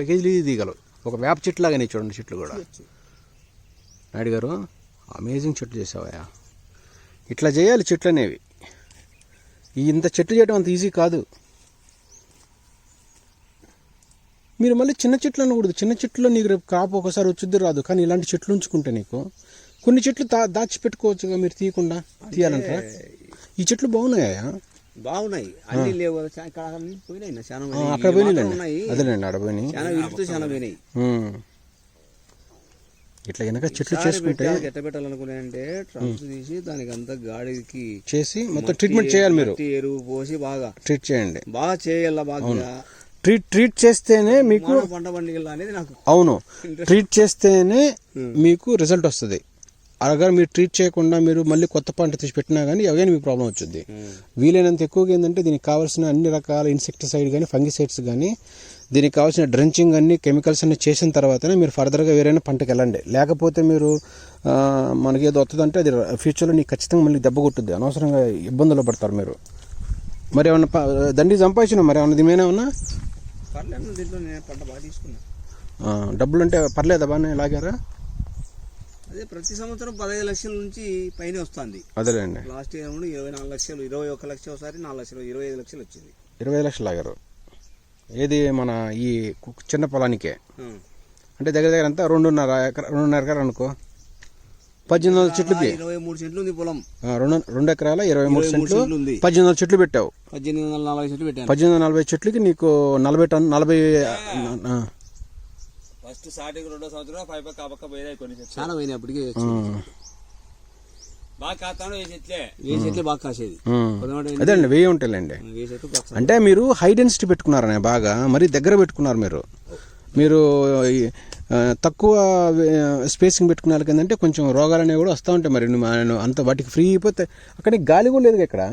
యాభై కేజీలు ఇది తీగలు ఒక వేప చెట్టు లాగానే చూడండి చెట్లు కూడా. నాయుడు గారు అమేజింగ్ చెట్లు చేసావయ్యా. ఇట్లా చేయాలి చెట్లు అనేవి ఇంత చెట్లు చేయడం అంత ఈజీ కాదు. మీరు మళ్ళీ చిన్న చెట్లు అనకూడదు. చిన్న చెట్లు నీకు రేపు కాపు ఒకసారి వచ్చుద్ది రాదు. కానీ ఇలాంటి చెట్లు ఉంచుకుంటే నీకు కొన్ని చెట్లు దా దాచిపెట్టుకోవచ్చుగా మీరు తీయకుండా? తీయాలంటారా? ఈ చెట్లు బాగున్నాయా? బాగున్నాయి. అన్ని లేవు కదా ఇక్కడ పోయినాయి చాలా పోయినాయి. అక్కడ ఇవి మాత్రం పోయినాయి. చాలా విడుతూ చాలా పోయినాయి. ఇట్లా వెనక చెట్లు చేసుకుంటే ఎట్ట పెట్టాలనుకున్నాయంటే ట్రంప్స్ తీసి దానికి అంతా గాడికి చేసి మొత్తం ట్రీట్మెంట్ చేయాలి మీరు. ఎరువు పోసి బాగా ట్రీట్ చేయండి. బాగా చేయాల బాగా? ట్రీట్ ట్రీట్ చేస్తేనే మీకు పంట పండుగలు అనేది నాకు అవును. ట్రీట్ చేస్తేనే మీకు రిజల్ట్ వస్తుంది. అలాగా మీరు ట్రీట్ చేయకుండా మీరు మళ్ళీ కొత్త పంట తీసి పెట్టినా కానీ ఎవరైనా మీకు ప్రాబ్లం వచ్చింది వీలైనంత ఎక్కువగా ఏంటంటే దీనికి కావాల్సిన అన్ని రకాల ఇన్సెక్టిసైడ్ కానీ ఫంగిసైడ్స్ కానీ దీనికి కావాల్సిన డ్రెంచింగ్ అన్ని కెమికల్స్ అన్ని చేసిన తర్వాతనే మీరు ఫర్దర్గా వేరైనా పంటకి వెళ్ళండి. లేకపోతే మీరు మనకి ఏదో వస్తుందంటే అది ఫ్యూచర్లో నీకు ఖచ్చితంగా మళ్ళీ దెబ్బ కొట్టుద్ది. అనవసరంగా ఇబ్బందులు పడతారు మీరు. మరి ఏమన్నా దండి సంపాదించిన మరి? ఏమన్నా దీని ఏమన్నా? పర్లేదు దీంట్లో నేను పంట బాగా తీసుకున్నా. డబ్బులు అంటే పర్లేదా బాగానే లాగారా? అదే ప్రతి సంవత్సరం పదహైదు లక్షల నుంచి పైన వస్తుంది. అదేలేండి. లాస్ట్ ఇయర్ ఇరవై నాలుగు లక్షలు ఇరవై ఒక్క లక్ష ఒకసారి నాలుగు లక్షలు ఇరవై ఐదు లక్షలు వచ్చింది. ఇరవై లక్షలు లాగారు. ఏది మన ఈ చిన్న పొలానికే. అంటే దగ్గర దగ్గర అంతా రెండున్నర ఎకర రెండున్నర ఎకరా అనుకో. పద్దెనిమిది వందల చెట్లకి? ఇరవై మూడు సెంట్లు ఉంది పొలం. రెండు రెండు ఎకరాల ఇరవై మూడు ఉంది. పద్దెనిమిది వందల చెట్లు పెట్టావు. పద్దెనిమిది వందల నలభై చెట్లు పెట్టాను. పద్దెనిమిది వందల నలభై చెట్లకి నీకు నలభై టన్ నలభై ఫస్ట్ స్టార్టింగ్ రెండో సంవత్సరం పై పక్క ఆ పక్క పోయినాయి కొన్ని చెట్లు. చాలా పోయినాయి అప్పటికే బాగా కాస్తాను ఏ చెట్లే. ఏ చెట్లు బాగా కాసేది. అదే అండి వెయ్యి ఉంటాయిలేండి అంటే మీరు హై డెన్సిటీ పెట్టుకున్నారనే బాగా మరి దగ్గర పెట్టుకున్నారు మీరు. మీరు తక్కువ స్పేసింగ్ పెట్టుకునే వాళ్ళకి ఏంటంటే కొంచెం రోగాలు అనేవి కూడా వస్తూ ఉంటాయి మరి. అంత వాటికి ఫ్రీ అయిపోతే అక్కడ గాలి కూడా లేదు ఇక్కడ?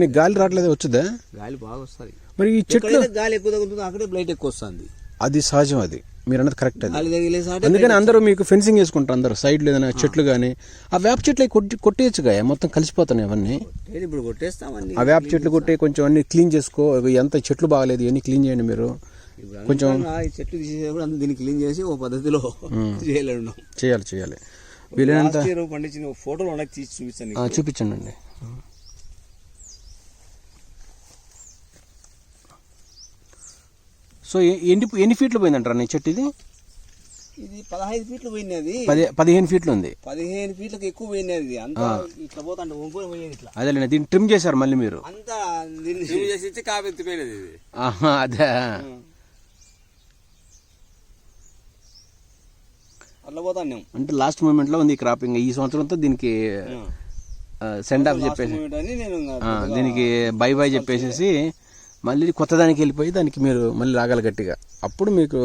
నీకు గాలి రావట్లేదు వచ్చుదా గాలి బాగా వస్తుంది. మరి ఈ చెట్లు గాలి ఎక్కువ తగులుతుందో అక్కడే బ్లైట్ ఎక్కువ వస్తుంది. అది సహజం అది. మీరు అన్నది కరెక్ట్ అది అందుకని అందరూ మీకు ఫెన్సింగ్ వేసుకుంటారు అందరూ. సైడ్లో ఏదైనా చెట్లు కానీ ఆ వేప చెట్లు కొట్టి కొట్టేయచ్చుగా మొత్తం కలిసిపోతున్నాయి అవన్నీ. ఇప్పుడు కొట్టేస్తామండి ఆ వేప చెట్లు కొట్టి కొంచెం అన్ని క్లీన్ చేసుకో. ఎంత చెట్లు బాగలేదు ఇవన్నీ క్లీన్ చేయండి మీరు. కొంచెం- చెట్లు తీసేటప్పుడు అంతా దీన్ని క్లీన్ చేసి ఓ పద్ధతిలో చేయలేడు. చేయాలి చేయాలి. వీలైనంత పండించిన ఫోటోలు ఉన్నాయి తీసి నీకు. చూపించండి అండి సో ఎన్ని ఎన్ని ఫీట్లు పోయిందంటారా నీ చెట్టు ఇది ఇది పదహైదు ఫీట్లు పోయింది అది. పది పదిహేను ఫీట్లు ఉంది. పదిహేను ఫీట్లకు ఎక్కువ పోయింది అది. అంతా ఇట్లా పోతాంటే వంపుకొని పోయేది ఇట్లా. అదేలేండి దీన్ని ట్రిమ్ చేశారు మళ్ళీ మీరు. అంతా దీన్ని జిమ్ చేసి ఇచ్చి కాపు ఎత్తిపోయినది ఇది. ఆహా, అదే. అట్లా పోతాను నేను. అంటే లాస్ట్ మూమెంట్లో ఉంది ఈ క్రాపింగ్ ఈ సంవత్సరంతో దీనికి సెండ్ ఆఫ్ చెప్పేసి దీనికి బై బై చెప్పేసేసి మళ్ళీ కొత్త దానికి వెళ్ళిపోయి దానికి మీరు మళ్ళీ రాగాలి గట్టిగా. అప్పుడు మీకు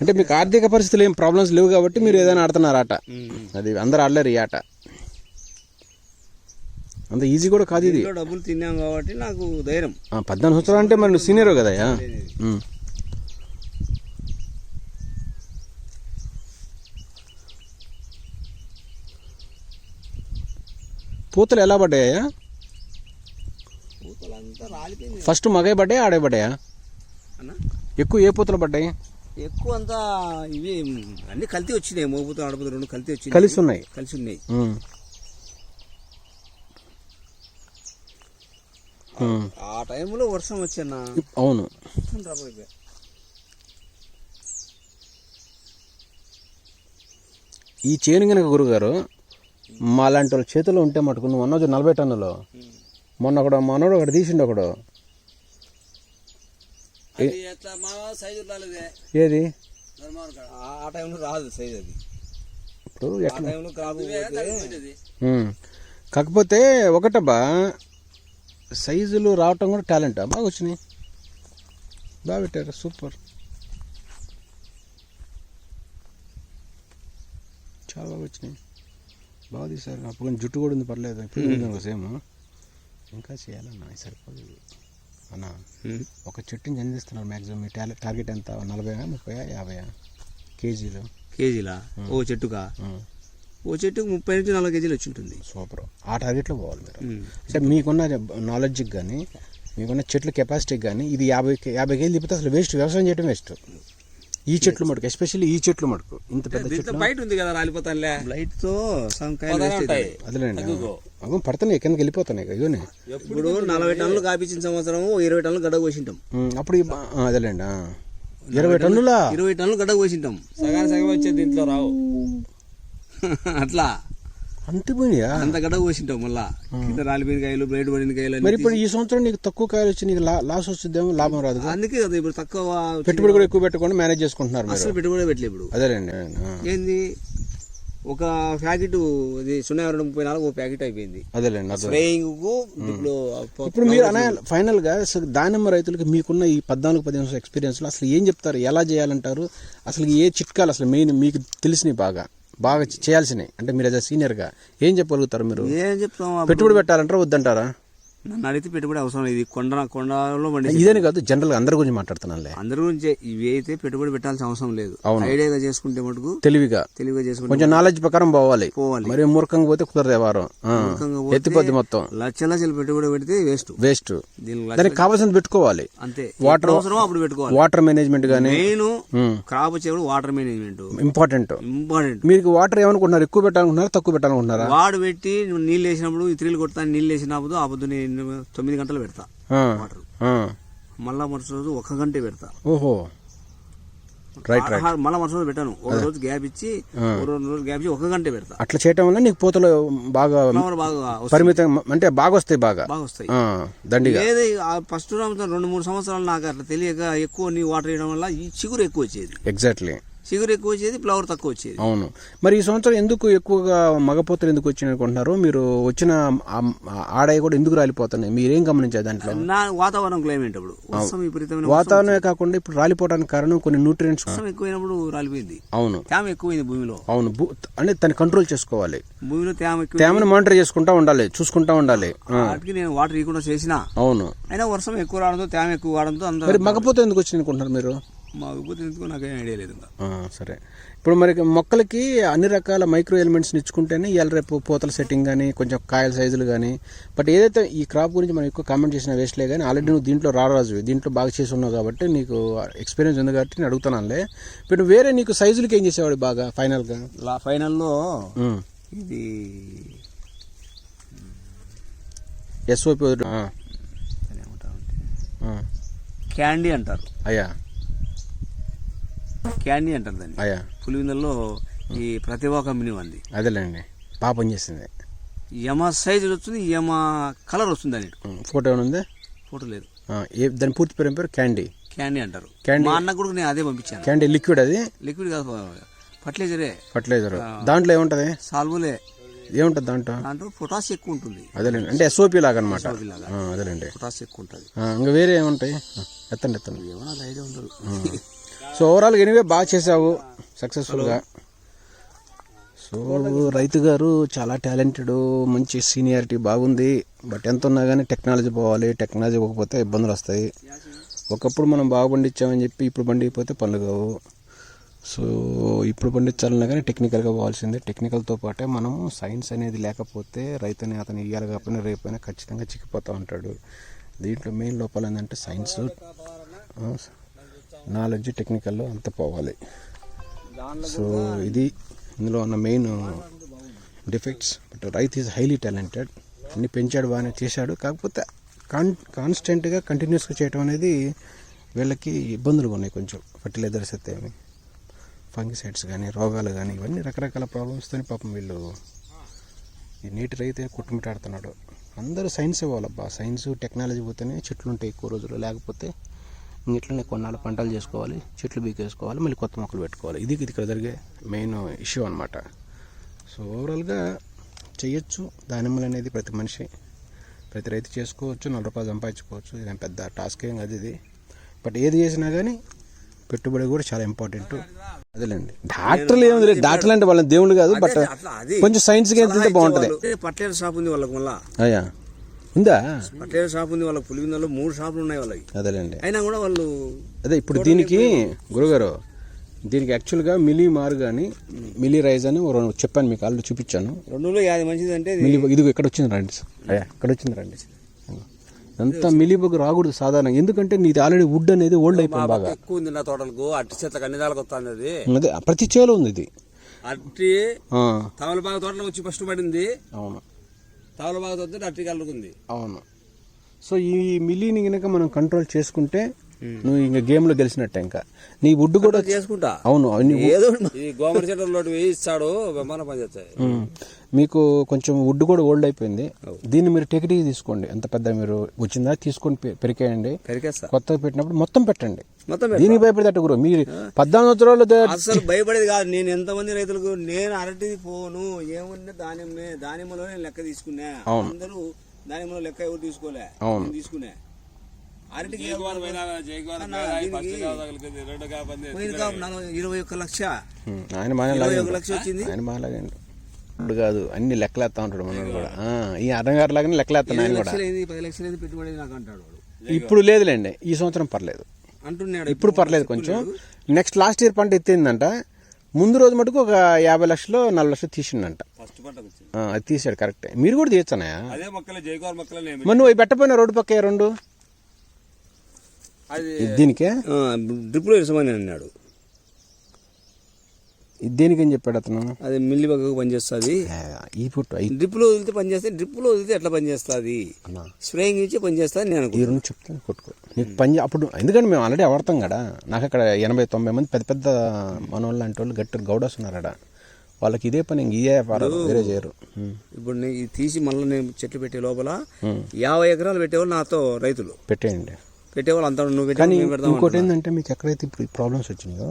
అంటే మీకు ఆర్థిక పరిస్థితులు ఏం ప్రాబ్లమ్స్ లేవు కాబట్టి మీరు ఏదైనా ఆడుతున్నారు ఆట. అది అందరు ఆడలేరు ఈ ఆట. అంత ఈజీ కూడా కాదు ఇది. డబ్బులు తిన్నాం కాబట్టి నాకు ధైర్యం. పద్నాలుగు సంవత్సరాలు అంటే మరి నువ్వు సీనియర్. కదయ్యా ఉమ్. పూతలు ఎలా పడ్డాయా ఫస్ట్ మగై పడ్డాయి ఆడే పడ్డాయా ఎక్కువ ఏ పూతలు పడ్డాయి? ఎక్కువ అంతా ఇవి అన్ని కల్తీ వచ్చినాయి. మోపుతో ఆడపోతే రెండు కల్తీ వచ్చినాయి. కలిసి ఉన్నాయి. కలిసి ఉన్నాయి. ఆ టైంలో వర్షం వచ్చానా? ఇప్- అవును. ఈ చేను కనుక గురుగారు మా లాంటి వాళ్ళ చేతిలో ఉంటే మటుకు నువ్వు అన్నది నలభై టన్నులు. మొన్న ఒకడు మనోడు ఒకటి తీసిండు ఒకడు. ఏది? ఆ టైంలో రాదు సైజ్ అది. ఇప్పుడు. కాకపోతే ఒకటబ్బా సైజులు రావటం కూడా టాలెంట్ బాగా వచ్చినాయి. బాగా పెట్టారు సూపర్. చాలా బాగా వచ్చినాయి. బాగా తీశారు. అప్పుడు కొంచెం జుట్టు కూడా ఉంది పర్లేదు. ఇప్పుడు సేమ్. ఇంకా చేయాలన్నా సరిపోదు. ఇది. అన్న ఒక చెట్టుని చందిస్తున్నారు మ్యాక్సిమం మీ టార్గెట్ టార్గెట్ ఎంత? నలభై ముప్పై యాభై కేజీలు. కేజీలా? ఓ చెట్టుకా? ఓ చెట్టుకు ముప్పై నుంచి నలభై కేజీలు వచ్చి ఉంటుంది సూపర్. ఆ టార్గెట్లో పోవాలి మీరు. అంటే మీకున్న నాలెడ్జ్కి కానీ మీకున్న చెట్ల కెపాసిటీ కానీ ఇది యాభై యాభై కేజీలు తిప్పితే అసలు వేస్ట్ వ్యవసాయం చేయడం వేస్ట్. ఈ చెట్లు మటుకు ఎస్పెషల్లీ ఈ చెట్లు మటుకు ఇంత పెద్ద చెట్లు? బయట ఉంది కదా రాలిపోతానులే. లైట్తో సగం. అగో పడుతున్నాయి కిందకి వెళ్ళిపోతున్నాయి ఇగోనే ఇప్పుడు నలభై టన్నులు కాపించిన సంవత్సరం ఇరవై టన్నులు గడ్డ కోసింటాం అప్పుడు అదేలేండి. ఇరవై టన్నులా? ఇరవై టన్నులు గడ్డ కోసింటాం సగానికి సగం వచ్చేది దీంట్లో రావు. అట్లా. అంత పోయినాయా అంత గడ్డ కోసింటాం మళ్ళా. కింద రాలిపోయిన కాయలు బ్లైడ్ పడిన కాయలు మరి ఇప్పుడు ఈ సంవత్సరం నీకు తక్కువ కాయలు వచ్చి నీకు లాస్ వస్తుందేమో లాభం రాదు అందుకే కదా ఇప్పుడు తక్కువ పెట్టుబడి కూడా ఎక్కువ పెట్టుకొని మేనేజ్ చేసుకుంటున్నారు అసలు పెట్టుబడి పెట్టలే ఇప్పుడు. అదేలేండి. ఏంది? ఒక ప్యాకెట్ సున్నా రెండు ముప్పై నాలుగు ఒక ప్యాకెట్ అయిపోయింది. అదేలేండి అదే స్ప్రేయింగ్ ఇప్పుడు ఇప్పుడు మీరు అనే ఫైనల్గా అసలు దానిమ్మ రైతులకు మీకున్న ఈ పద్నాలుగు పదిహేను సంవత్సరాల ఎక్స్పీరియన్స్లో అసలు ఏం చెప్తారు? ఎలా చేయాలంటారు? అసలు ఏ చిట్కాలు అసలు మెయిన్ మీకు తెలిసినవి బాగా? బాగా చేయాల్సినవి. అంటే మీరు యాజ్ సీనియర్గా ఏం చెప్పగలుగుతారు మీరు? ఏం చెప్తాం పెట్టుబడి పెట్టాలంటారా? వద్దంటారా? నన్ను అడిగితే పెట్టుబడి అవసరం లేదు. ఇది కొండ కొండలో పండి ఇదేని కాదు జనరల్గా అందరి గురించి మాట్లాడుతున్నానులే. అందరి గురించి ఇవి అయితే పెట్టుబడి పెట్టాల్సిన అవసరం లేదు. ఐడియాగా చేసుకుంటే మటుకు తెలివిగా. తెలివిగా చేసుకుంటే కొంచెం నాలెడ్జ్ ప్రకారం పోవాలి. పోవాలి. మరి మూర్ఖంగా పోతే కుదరదు వారం. ఎత్తిపోద్ది మొత్తం. లక్ష లక్షలు పెట్టుబడి పెడితే వేస్ట్ వేస్ట్ దీనికి కావాల్సింది పెట్టుకోవాలి. అంతే. వాటర్ అవసరమో అప్పుడు పెట్టుకోవాలి. వాటర్ మేనేజ్మెంట్ కానీ మెయిన్ క్రాప్ వచ్చేప్పుడు వాటర్ మేనేజ్మెంట్ ఇంపార్టెంట్ ఇంపార్టెంట్ మీకు వాటర్ ఏమనుకుంటున్నారు? ఎక్కువ పెట్టాలనుకుంటున్నారా? తక్కువ పెట్టాలనుకుంటున్నారా? వాడు పెట్టి నీళ్ళు వేసినప్పుడు ఇత్రీలు కొడతా నీళ్ళు వేసినప్పుడు ఆ నేను తొమ్మిది గంటలు పెడతా వాటర్. మళ్ళా మరుసటి రోజు ఒక గంటే పెడతా. ఓహో. రైట్ మళ్ళా మరుసటి రోజు పెట్టాను. ఒక రోజు గ్యాప్ ఇచ్చి ఒక రెండు రోజులు గ్యాప్ ఇచ్చి ఒక గంటే పెడతా. అట్లా చేయటం వల్ల నీకు పూతలు బాగా బాగా. పరిమితం అంటే బాగా వస్తాయి బాగా. బాగా వస్తాయి. దండిగా. ఏది ఫస్ట్ రెండు మూడు సంవత్సరాలు నాకు అట్లా తెలియక ఎక్కువ నీ వాటర్ వేయడం వల్ల ఈ చిగురు ఎక్కువ వచ్చేది. ఎగ్జాక్ట్లీ చిగురు ఎక్కువ వచ్చేది ఫ్లవర్ తక్కువ వచ్చేది. అవును. మరి ఈ సంవత్సరం ఎందుకు ఎక్కువగా మగపోతలు ఎందుకు వచ్చినాయి అనుకుంటున్నారు మీరు వచ్చిన ఆడాయి కూడా ఎందుకు రాలిపోతున్నాయి? మీరేం గమనించారు దాంట్లో? నా వాతావరణం క్లైమేట్ అప్పుడు విపరీతమైన వాతావరణమే కాకుండా ఇప్పుడు రాలిపోవడానికి కారణం కొన్ని న్యూట్రియంట్స్ వర్షం ఎక్కువైనప్పుడు రాలిపోయింది. అవును. తేమ ఎక్కువైంది భూమిలో. అవును. అంటే దాన్ని కంట్రోల్ చేసుకోవాలి. భూమిలో తేమ తేమను మానిటర్ చేసుకుంటా ఉండాలి చూసుకుంటా ఉండాలి. వాటికి నేను వాటర్ ఇవ్వకుండా చేసిన. అవును. అయినా వర్షం ఎక్కువ రావడంతో తేమ ఎక్కువ అందరూ మరి మగపోత ఎందుకు వచ్చింది అనుకుంటున్నారు మీరు? మా విభూతి ఎందుకో నాకేం ఐడియా లేదు ఇంకా సరే. ఇప్పుడు మరి మొక్కలకి అన్ని రకాల మైక్రో ఎలిమెంట్స్ ఇచ్చుకుంటేనే ఇవాళ రేపు పూతల సెట్టింగ్ కానీ కొంచెం కాయల సైజులు కానీ బట్ ఏదైతే ఈ క్రాప్ గురించి మనం ఎక్కువ కామెంట్ చేసిన వేస్ట్లే కానీ ఆల్రెడీ నువ్వు దీంట్లో రారాజు దీంట్లో బాగా చేసి ఉన్నావు కాబట్టి నీకు ఎక్స్పీరియన్స్ ఉంది కాబట్టి నేను అడుగుతున్నానులే. ఇప్పుడు వేరే నీకు సైజులకి ఏం చేసేవాడు బాగా ఫైనల్గా లా ఫైనల్లో. ఇది ఎస్ఓపి. క్యాండీ అంటారు. అయ్యా. క్యాండీ అంటారు దాన్ని. అయ్యా. పులివిందల్లో ఈ ప్రతిభా కంపెనీ ఉంది. అదేలేండి. బాగా పనిచేసింది యమ సైజు వస్తుంది యమ కలర్ వస్తుంది దాని ఫోటో ఏమైనా ఉందా? ఫోటో లేదు. ఏ దాని పూర్తి పేరు పేరు? క్యాండీ. క్యాండీ అంటారు. క్యాండీ. మా అన్న కూడా నేను అదే పంపించాను. క్యాండీ లిక్విడ్ అది? లిక్విడ్ కాదు ఫర్టిలైజరే. ఫర్టిలైజర్. దాంట్లో ఏముంటుంది? సాల్వులే. ఏముంటుంది దాంట్లో? దాంట్లో పొటాస్ ఎక్కువ ఉంటుంది. అదేలేండి. అంటే ఎస్ఓపి లాగా అనమాట. అదేలేండి. పొటాస్ ఎక్కువ ఉంటుంది. ఇంకా వేరే ఏముంటాయి? ఎత్తండి ఎత్తండి. ఏమన్నా ఐడియా ఉండదు. సో ఓవరాల్ ఎనివే బాగా చేసావు సక్సెస్ఫుల్గా సో రైతు గారు చాలా టాలెంటెడ్ మంచి సీనియారిటీ బాగుంది. బట్ ఎంత ఉన్నా కానీ టెక్నాలజీ పోవాలి. టెక్నాలజీ ఇవ్వకపోతే ఇబ్బందులు వస్తాయి. ఒకప్పుడు మనం బాగా పండించామని చెప్పి ఇప్పుడు పండిపోతే పనులు కావు. సో ఇప్పుడు పండించాలన్నా కానీ టెక్నికల్గా పోవాల్సిందే. టెక్నికల్తో పాటే మనం సైన్స్ అనేది లేకపోతే రైతుని అతను ఇయ్యాలి కాకపోయినా రేపైనా ఖచ్చితంగా చిక్కిపోతూ ఉంటాడు. దీంట్లో మెయిన్ లోపాలు ఏంటంటే సైన్స్ నాలెడ్జ్ టెక్నికల్లో అంత పోవాలి. సో ఇది ఇందులో ఉన్న మెయిన్ డిఫెక్ట్స్. బట్ రైతు ఈజ్ హైలీ టాలెంటెడ్. అన్ని పెంచాడు బాగానే చేశాడు. కాకపోతే కాన్ కాన్స్టెంట్గా కంటిన్యూస్గా చేయడం అనేది వీళ్ళకి ఇబ్బందులు ఉన్నాయి కొంచెం. ఫర్టిలైజర్స్ అయితే ఫంగిసైడ్స్ కానీ రోగాలు కానీ ఇవన్నీ రకరకాల ప్రాబ్లమ్స్తో పాపం వీళ్ళు ఈ నీటి రైతే కుట్టుమిటాడుతున్నాడు. అందరూ సైన్స్ ఇవ్వాలబ్బా సైన్స్ టెక్నాలజీ పోతేనే చెట్లు ఉంటాయి ఎక్కువ రోజులు. లేకపోతే ఇట్లనే కొన్నాళ్ళు పంటలు చేసుకోవాలి చెట్లు బీకేసుకోవాలి మళ్ళీ కొత్త మొక్కలు పెట్టుకోవాలి. ఇది ఇక్కడ జరిగే మెయిన్ ఇష్యూ అనమాట సో ఓవరాల్గా చేయొచ్చు దానిమ్మలు అనేది ప్రతి మనిషి ప్రతి రైతు చేసుకోవచ్చు నలభై రూపాయలు సంపాదించుకోవచ్చు. ఇదేం పెద్ద టాస్క్ ఏం కాదు ఇది. బట్ ఏది చేసినా కానీ పెట్టుబడి కూడా చాలా ఇంపార్టెంట్. అదేలేండి. డాక్టర్లు ఏముంది లేదు డాక్టర్లు అంటే వాళ్ళ దేవుళ్ళు కాదు బట్ కొంచెం వెళ్తే బాగుంటుంది. పట్లేరు షాప్ ఉంది వాళ్ళకి మళ్ళా. అయ్యా. ఉందా? పట్లేరు షాప్ ఉంది వాళ్ళకి పులివిందల్లో మూడు షాపులు ఉన్నాయి వాళ్ళకి అదేలేండి. అయినా కూడా వాళ్ళు అదే ఇప్పుడు దీనికి గురుగారు దీనికి యాక్చువల్గా మిలీ మార్ కానీ మిలీ రైజ్ అని చెప్పాను మీకు ఆల్రెడీ చూపించాను. రెండులో యాభై మంచిది అంటే ఇది మిలీ ఇదిగో ఇక్కడ వచ్చింది రండి అయ్యా ఇక్కడ వచ్చింది రండి అంతా మిలీబగ్ రాకూడదు సాధారణంగా. ఎందుకంటే నీది ఆల్రెడీ వుడ్ అనేది ఓల్డ్ అయిపోయింది బాగా. ఎక్కువ ఉంది నా తోటలకు అట్టి చెట్లకు అన్ని దానికి వస్తుంది అది. అదే ప్రతి చేలో ఉంది ఇది. అట్టి తమలపాకు తోటలో వచ్చి ఫస్ట్ పడింది. అవును. తమలపాకు తోట అట్టి కలుగుతుంది అవును. సో ఈ మిల్లీని కనుక మనం కంట్రోల్ చేసుకుంటే నువ్వు ఇంకా గేమ్లో గెలిచినట్టే ఇంకా. నీ వుడ్ కూడా చేసుకుంటా. అవును ఏదో ఈ గోమరి చెట్ల ఇస్తాడు విమానం పనిచేస్తాయి ఉమ్. మీకు కొంచెం వుడ్ కూడా ఓల్డ్ అయిపోయింది. దీన్ని మీరు టెకిటీకి తీసుకోండి. ఎంత పెద్ద మీరు వచ్చిందా తీసుకొని పె- పెరికేయండి. కొత్తగా పెట్టినప్పుడు మొత్తం పెట్టండి. మొత్తం దీనికి భయపడేటట్టు గురు మీరు పద్నాలుగు సంవత్సరాలు అసలు భయపడేది కాదు. నేను ఎంతమంది రైతులకు నేను అరటిది పోను ఏమున్నా దానిమ్మే దానిమ్మలో నేను లెక్క తీసుకున్నా. అందరూ దానిమ్మలో లెక్క ఎవరు తీసుకోలే? తీసుకున్నా అరటికి ఇరవై ఒక్క లక్ష. ఉమ్, ఆయన మన ఇరవై ఒక లక్ష వచ్చింది. ఇప్పుడు కాదు అన్ని లెక్కలేస్తా ఉంటాడు మనోడు కూడా. ఈ అన్నగారు లాగానే లెక్కలేస్తాను ఆయన కూడా. లక్షలు ఏంది పది లక్షలు ఏంది పెట్టుబడి నాకు అంటాడు వాడు. ఇప్పుడు లేదులేండి ఈ సంవత్సరం పర్లేదు. అంటున్నాడు ఇప్పుడు పర్లేదు కొంచెం. నెక్స్ట్ లాస్ట్ ఇయర్ పంట ఎత్తిందంట. ముందు రోజు మటుకు ఒక యాభై లక్షలు నలభై లక్షలు తీసిండంట. ఫస్ట్ పంటకు వచ్చింది. ఆ, అది తీసాడు కరెక్టే. మీరు కూడా తీయచ్చనయా అదే మొక్కలే జైగోర్ మొక్కలే నేను మరి నువ్వు అవి పెట్టపోయినా రోడ్డు పక్క రెండు? అది దీనికే? డ్రిప్లో అన్నాడు. ఇది దేనికి అని చెప్పాడు అతను? అది మిల్లి బగ్గకు పనిచేస్తుంది. ఈ పుట్టు డ్రిప్లో వదిలితే పనిచేస్తే డ్రిప్లో వదిలితే ఎట్లా పనిచేస్తుంది? స్ప్రేయింగ్ ఇచ్చే పనిచేస్తుంది నేను ఈ. రెండు చెప్తాను కొట్టుకో. నీకు పని అప్పుడు ఎందుకంటే మేము ఆల్రెడీ వాడతాం కదా. నాకు అక్కడ ఎనభై తొంభై మంది పెద్ద పెద్ద మనోళ్ళు లాంటి వాళ్ళు గట్టి గౌడస్ ఉన్నారడ వాళ్ళకి ఇదే పని వ్యాపారం వేరే చేయరు. ఇప్పుడు నేను తీసి మళ్ళీ నేను చెట్లు పెట్టే లోపల యాభై ఎకరాలు పెట్టేవాళ్ళు నాతో రైతులు. పెట్టేయండి. పెట్టేవాళ్ళు అంతా నువ్వు కానీ ఇంకోటి ఏంటంటే మీకు ఎక్కడైతే ఇప్పుడు ప్రాబ్లమ్స్ వచ్చినాయో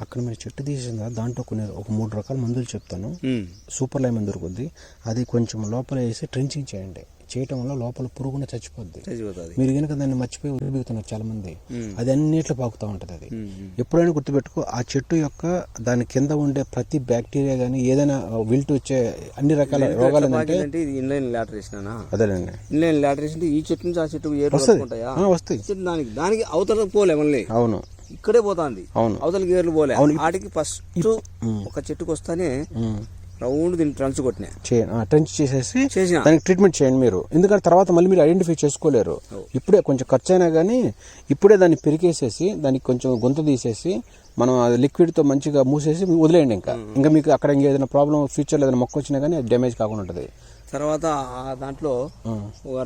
అక్కడ మీరు చెట్టు తీసిన దాంట్లో కొన్ని ఒక మూడు రకాల మందులు చెప్తాను. సూపర్ లైమ్ దొరుకుద్ది. అది కొంచెం లోపల వేసి ట్రెంచింగ్ చేయండి. చేయటం వల్ల లోపల పురుగున చచ్చిపోద్ది. మీరు కనుక దాన్ని మర్చిపోయి చాలా మంది అది అన్నిట్లో పాకుతూ ఉంటుంది అది. ఎప్పుడైనా గుర్తుపెట్టుకో ఆ చెట్టు యొక్క దాని కింద ఉండే ప్రతి బ్యాక్టీరియా కానీ ఏదైనా విల్ట్ వచ్చే అన్ని రకాల రోగాలు ఇన్లైన్ అదేనండి ఇన్లైన్ ఈ చెట్టు నుంచి ఆ చెట్టు వస్తాయి దానికి దానికి అవతల పోలే మళ్ళీ. అవును. ఇక్కడే పోతాంది. అవును. అవతలకి ఏర్లు పోలే. వాటికి ఫస్ట్ ఒక చెట్టుకు వస్తానే. రౌండ్ దీన్ని ట్రంచ్ కొట్టినా. ట్రెంచ్ చేసేసి దానికి ట్రీట్మెంట్ చేయండి మీరు. ఎందుకంటే తర్వాత మళ్ళీ మీరు ఐడెంటిఫై చేసుకోలేరు. ఇప్పుడే కొంచెం ఖర్చు అయినా కానీ ఇప్పుడే దాన్ని పెరికేసేసి దానికి కొంచెం గొంతు తీసేసి మనం అది లిక్విడ్తో మంచిగా మూసేసి వదిలేయండి ఇంకా. ఇంకా మీకు అక్కడ ఇంకా ఏదైనా ప్రాబ్లం ఫ్యూచర్లో ఏదైనా మొక్క వచ్చినా కానీ అది డ్యామేజ్ కాకుండా ఉంటుంది. తర్వాత దాంట్లో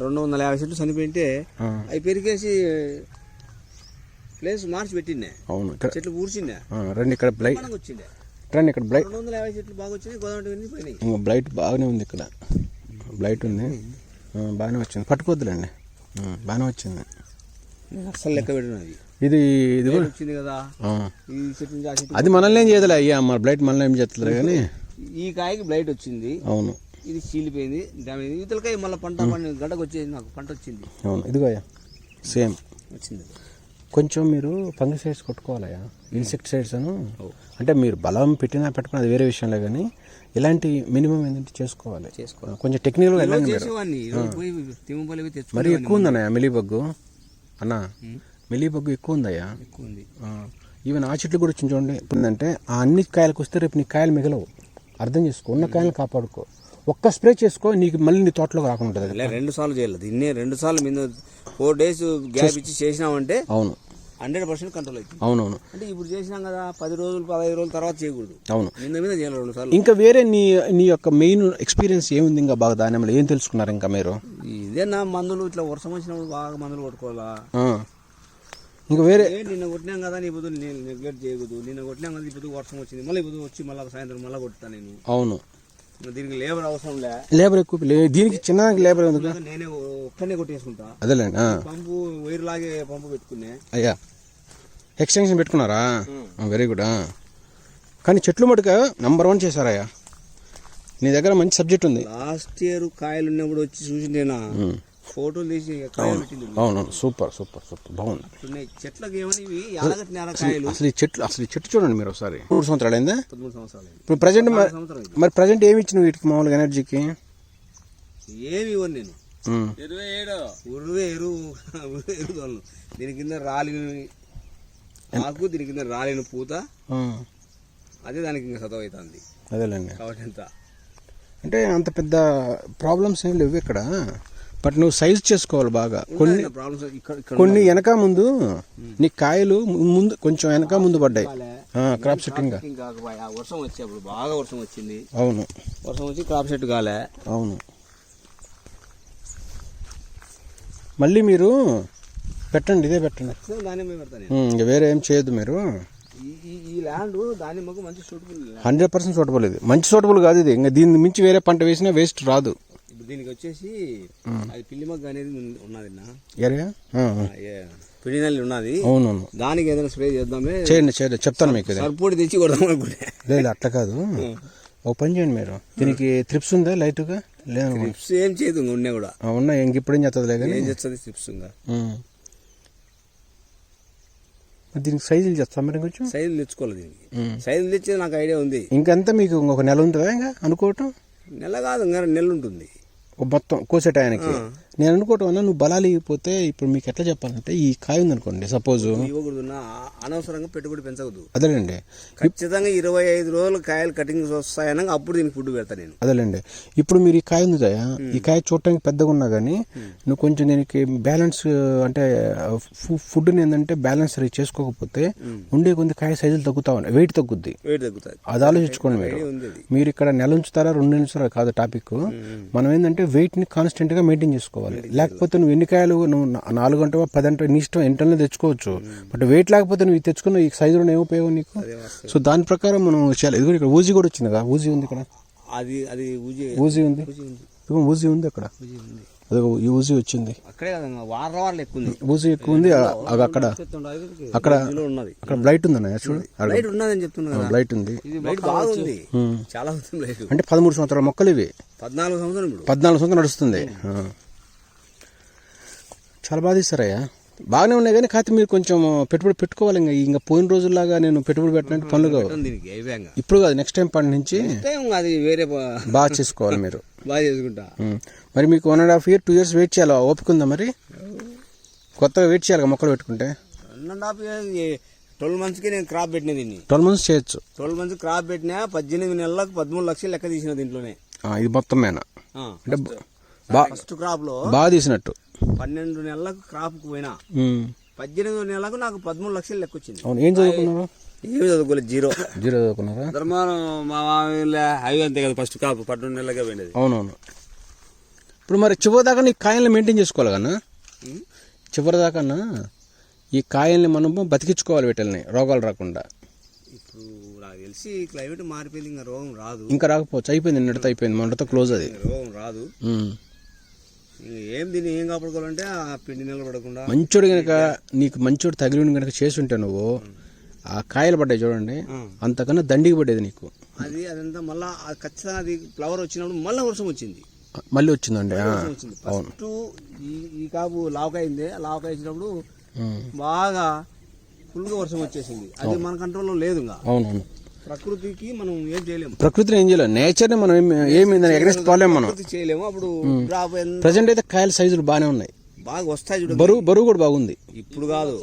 రెండు వందల యాభై చెట్లు చనిపోయింటే. అవి పెరిగేసి ప్లేస్ మార్చి పెట్టిండే. అవును ఇక్కడ చెట్లు ఆ, రండి ఇక్కడ బ్లైట్ వచ్చిండే. రండి ఇక్కడ బ్లైట్ రెండు వందల యాభై చెట్లు బాగా వచ్చినాయి గోదావరి పోయినాయి. ఇంకా బ్లైట్ బాగానే ఉంది ఇక్కడ. బ్లైట్ ఉంది. బాగానే వచ్చింది. పట్టుకోవద్దులేండి ఆ, బాగానే వచ్చింది. నేను అస్సలు లెక్క పెట్టినది ఇది ఇది వచ్చింది కదా. అది మనల్ని ఏం చేయదులే అయ్యా మన బ్లైట్ మనల్ని ఏం చేస్తలే కానీ. ఈ కాయకి బ్లైట్ వచ్చింది. అవును. ఇది చీలిపోయింది డ్యామేజ్. ఇతలకాయ మళ్ళీ పంట పండి గడ్డకు వచ్చేది నాకు పంట వచ్చింది. అవును. ఇదిగో అయ్యా సేమ్. వచ్చింది. కొంచెం మీరు ఫంగిసైడ్స్ కొట్టుకోవాలయ్యా. ఇన్సెక్టిసైడ్స్ అను అంటే మీరు బలం పెట్టినా పెట్టుకున్నా అది వేరే విషయంలో కానీ ఇలాంటి మినిమం ఏంటంటే చేసుకోవాలి. చేసుకోవాలి. కొంచెం టెక్నికల్గా వెళ్ళండి మీరు ఎక్కువ ఉందన్నయ్య మిలీబగ్గు అన్న మిలీబగ్గు ఎక్కువ ఉందయ్యా ఎక్కువ ఉంది. ఈవెన్ ఆ చెట్లు కూడా చూడండి. ఏంటంటే ఆ అన్ని కాయలకు వస్తే రేపు నీ కాయలు మిగలవు. అర్థం చేసుకో. ఉన్న కాయలు కాపాడుకో. ఒక్క స్ప్రే చేసుకో నీకు మళ్ళీ నీ తోటలోకి రాకుండా రెండు సార్లు చేయలేదు దీన్నే రెండు సార్లు మీద ఫోర్ డేస్ గ్యాప్ ఇచ్చి చేసినామంటే అవును. హండ్రెడ్ పర్సెంట్ కంట్రోల్ అవుతుంది. అవునవును. అంటే ఇప్పుడు చేసినాం కదా పది రోజులు పదహైదు రోజుల తర్వాత చేయకూడదు. అవును. మీద మీద చేయాలి రెండు సార్లు. ఇంకా వేరే నీ నీ యొక్క మెయిన్ ఎక్స్పీరియన్స్ ఏముంది ఇంకా బాగా దానిలో ఏం తెలుసుకున్నారు ఇంకా మీరు? ఇదే నా మందులు ఇట్లా వర్షం వచ్చినప్పుడు బాగా మందులు కొట్టుకోవాలా. ఇంకా వేరే నిన్న కొట్టినాం కదా నీ బుద్ధులు నేను నెగ్లెక్ట్ చేయకూడదు. నిన్న కొట్టినాం కదా ఇప్పుడు వర్షం వచ్చింది. మళ్ళీ ఇప్పుడు వచ్చి మళ్ళీ సాయంత్రం మళ్ళీ కొట్టుతా నేను. అవును. దీనికి లేబర్ అవసరం లే. లేబర్ ఎక్కువ దీనికి చిన్న లేబర్ ఎందుకు? నేనే ఒక్కనే కొట్టేసుకుంటా. అదేలేండి. పంపు వైర్ లాగే పంపు పెట్టుకునే. అయ్యా. ఎక్స్టెన్షన్ పెట్టుకున్నారా? వెరీ గుడ్ కానీ చెట్లు మటుక నంబర్ వన్ చేశారయ్యా. నీ దగ్గర మంచి సబ్జెక్ట్ ఉంది. లాస్ట్ ఇయర్ కాయలు ఉన్నప్పుడు వచ్చి చూసిండేనా? ఫోటోలు తీసి అవునవును సూపర్ సూపర్ సూపర్ బాగుంది. చెట్లకి ఏమని అసలు ఈ చెట్లు అసలు ఈ చెట్టు చూడండి మీరు ఒకసారి. మూడు సంవత్సరాలు అయిందా? పదమూడు సంవత్సరాలు అయింది. ఇప్పుడు ప్రజెంట్. మరి ప్రజెంట్ ఏమి ఇచ్చిన వీటికి మామూలుగా ఎనర్జీకి ఏమి ఇవ్వను నేను. ఇరవై ఏడు. ఉరువే ఎరువు. దీని కింద రాలిన ఆకు దీని కింద రాలిన పూత. అదే దానికి ఇంకా సతవ అవుతుంది అదేలేండి. కాబట్టి ఎంత అంటే అంత పెద్ద ప్రాబ్లమ్స్ ఏం లేవు ఇక్కడ. బట్ నువ్వు సైజ్ చేసుకోవాలి బాగా. కొన్ని కొన్ని వెనక ముందు నీ కాయలు ముందు కొంచెం వెనక ముందు పడ్డాయి. క్రాప్ సెట్టింగ్ వర్షం వచ్చేప్పుడు బాగా వర్షం వచ్చింది. అవును. వర్షం వచ్చి క్రాప్ సెట్ కాలే. అవును. మళ్ళీ మీరు పెట్టండి ఇదే పెట్టండి. వేరే ఏం చేయొద్దు మీరు. ఈ- ల్యాండ్ దానిమ్మకు మంచి సూటబుల్ హండ్రెడ్ పర్సెంట్ సూటబుల్ ఇది. మంచి సూటబుల్ కాదు ఇది. ఇంకా దీన్ని మించి వేరే పంట వేసినా వేస్ట్ రాదు. ఇప్పుడు దీనికి వచ్చేసి అది పిల్లి మొగ్గ అనేది ఉన్- ఉన్నది పిడి నల్లి ఉన్నది. అవునవును. దానికి ఏదైనా స్ప్రే చేద్దామే. చేయండి చేయండి. చెప్తాను మీకు ఇది. సరిపోటి తెచ్చి కొడదాం అనుకుంటే. లేదు అట్లా కాదు. ఒక పని చేయండి మీరు. దీనికి త్రిప్స్ ఉందా లైట్గా? లేదు స్ట్రిప్స్ ఏం చేయదు ఇంక ఉన్నా కూడా. ఉన్నా ఇంక ఇప్పుడు ఏం చేస్తుంది కానీ ఏం చేస్తుంది ఉమ్. మరి దీనికి సైజులు చేస్తాం మరి కొంచెం? సైజులు తెచ్చుకోవాలి దీనికి. సైజులు తెచ్చేది నాకు ఐడియా ఉంది. ఇంకంతా మీకు ఇంకొక నెల ఉంటుందా ఇంకా అనుకోవటం? నెల కాదు ఇంకా నెల ఉంటుంది. మొత్తం కోసే టయానికి నేను అనుకోవటం అన్నా నువ్వు బలాలు ఇగిపోతే ఇప్పుడు మీకు ఎట్లా చెప్పాలంటే ఈ కాయ ఉందనుకోండి సపోజ్ ఇవ్వకూడదు అనవసరంగా పెట్టుబడి పెంచకూడదు. అదేలేండి. ఖచ్చితంగా ఇరవై ఐదు రోజులు కాయలు కటింగ్స్ వస్తాయనగా అప్పుడు దీనికి ఫుడ్ పెడతా నేను. అదేలేండి. ఇప్పుడు మీరు ఈ కాయ ఉంది ఈ కాయ చూడటానికి పెద్దగా ఉన్నా కానీ నువ్వు కొంచెం దీనికి బ్యాలెన్స్ అంటే ఫుడ్ని ఏంటంటే బ్యాలెన్స్ చేసుకోకపోతే ఉండే కొంత కాయ సైజులు తగ్గుతా ఉన్నాయి. వెయిట్ తగ్గుద్ది. వెయిట్ తగ్గుతుంది. అది ఆలోచించుకోండి మీరు. మీరు ఇక్కడ నెల ఉంచుతారా రెండు ఉంచుతారా కాదు టాపిక్ మనం ఏంటంటే వెయిట్ని కాన్స్టెంట్గా మెయింటైన్ చేసుకోవాలి. లేకపోతే నువ్వు ఎన్ని కాయలు నువ్వు నాలుగు గంటలు పది గంటలు నీ ఇష్టం ఎంటనే తెచ్చుకోవచ్చు. బట్ వెయిట్ లేకపోతే నువ్వు తెచ్చుకున్న ఈ సైజులో ఏం ఉపయోగం నీకు? సో దాని ప్రకారం మనం చేయాలి. ఇది కూడా ఇక్కడ ఊజీ కూడా వచ్చింది కదా. ఊజీ ఉంది ఇక్కడ. అది అది ఊజి. ఊజీ ఉంది. ఊజి ఉంది. అక్కడ. అదే ఈ ఊజీ వచ్చింది. అక్కడే కదా ఇంకా వారం వారాలు ఎక్కువ ఉంది. ఊజీ ఎక్కువ ఉంది. ఆ- అక్కడ. అక్కడ అక్కడ బ్లైట్ ఉందన్న చూడు? లైట్ ఉన్నదని చెప్తున్నా కదా. బ్లైట్ ఉంది. లైట్ బాగుంది. చాలా లైట్ అంటే పదమూడు సంవత్సరాల మొక్కలు ఇవి. పద్నాలుగు సంవత్సరం పద్నాలుగు సంవత్సరాలు నడుస్తుంది. చాలా బాగా తీస్తారయ్యా బాగానే ఉన్నాయి కానీ కాకపోతే మీరు కొంచెం పెట్టుబడి పెట్టుకోవాలి ఇంకా. ఇంకా పోయిన రోజుల్లాగా నేను పెట్టుబడి పెట్టినట్టు పనులు కావు. ఇప్పుడు కాదు నెక్స్ట్ టైం పంట నుంచి అది వేరే బాగా చేసుకోవాలి మీరు. బాగా చేసుకుంటా. మరి మీకు one and half year two years wait చేయాలి? ఓపిక ఉందా మరి? కొత్తగా వెయిట్ చేయాలి మొక్కలు పెట్టుకుంటే? వన్ అండ్ హాఫ్ ట్వెల్వ్ మంత్స్కి నేను క్రాప్ పెట్టిన దీన్ని. ట్వెల్వ్ మంత్స్ చేయొచ్చు. ట్వెల్వ్ మంత్స్ క్రాప్ పెట్టినా పద్దెనిమిది నెలలకు పదమూడు లక్షలు లెక్క తీసిన దీంట్లోనే. ఇది మొత్తం మేన అంటే ఫస్ట్ క్రాప్లో బాగా తీసినట్టు. పన్నెండు నెలలకు క్రాప్ పోయినా. పద్దెనిమిది నెలలకు నాకు పదమూడు లక్షలు లెక్క వచ్చింది అవును ఏం చదువుకున్నారు ఏమి చదువుకోలేదు జీరో. జీరో చదువుకున్నారా? ధర్మానం మా అవి అంతే కదా ఫస్ట్ క్రాప్ పన్నెండు నెలలుగా పోయినది. అవునవును. ఇప్పుడు మరి చివరి దాకా నీ కాయల్ని మెయింటైన్ చేసుకోవాలి కన్నా చివరి దాకా ఈ కాయల్ని మనం బతికించుకోవాలి వీటిల్ని రోగాలు రాకుండా. ఇప్పుడు నాకు తెలిసి క్లైమేట్ మారిపోయింది ఇంకా రోగం రాదు. ఇంకా రాకపోవచ్చు అయిపోయింది నిన్నటితో అయిపోయింది మొన్నటితో క్లోజ్ అది. రోగం రాదు. ఏం దీన్ని ఏం కాపాడుకోవాలంటే ఆ పిండి నెలలు పడకుండా. మంచోడు గనక నీకు మంచోడు తగిలిన గనక చేసి ఉంటే నువ్వు ఆ కాయలు పడ్డాయి చూడండి అంతకన్నా దండికి పడేది నీకు. అది అదంతా మళ్ళా ఖచ్చితంగా అది ఫ్లవర్ వచ్చినప్పుడు మళ్ళీ వర్షం వచ్చింది. మళ్ళీ వచ్చిందండి ఫస్ట్ ఈ ఈ కాపు లావకాయ అయింది ఆ లావకాయ వచ్చినప్పుడు. బాగా ఫుల్గా వర్షం వచ్చేసింది. అది మన కంట్రోల్లో లేదు ఇంకా. అవునవును. ప్రకృతికి మనం ఏం చేయలేము. ప్రకృతిని ఏం చేయలేం నేచర్ని మనం ఏమి ఏమి దాన్ని ఎగరెస్ట్ పోలేం మనం. ప్రకృతి చేయలేము. అప్పుడు ప్రజెంట్ అయితే కాయల సైజులు బాగానే ఉన్నాయి. బాగా వస్తాయి చూడు. బరువు బరువు కూడా బాగుంది. ఇప్పుడు కాదు.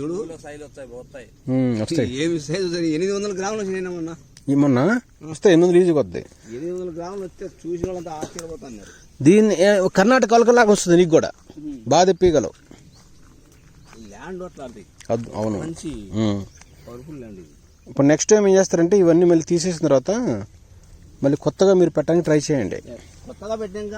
చూడు. సైజు వస్తాయి ఏమి సైజు సరే ఎనిమిది వందల గ్రాములు వచ్చినాయి మొన్న. ఈ మొన్న? వస్తే ఎనిమిది వందలు ఈజీగా వస్తాయి ఎనిమిది వందల గ్రాములు వస్తే చూసిన వాళ్ళంతా ఆశ్చర్యపోతున్నారు దీన్ని కర్ణాటక కలకలాగా వస్తుంది నీకు కూడా. బాగా తెప్పగలవు ల్యాండ్ అట్లాంటి అద్- అవును. మంచి. పవర్ఫుల్ ల్యాండ్ ఇది. ఇప్పుడు నెక్స్ట్ టైం ఏం చేస్తారంటే ఇవన్నీ మళ్ళీ తీసేసిన తర్వాత మళ్ళీ కొత్తగా మీరు పెట్టడానికి ట్రై చేయండి. కొత్తగా పెట్టాక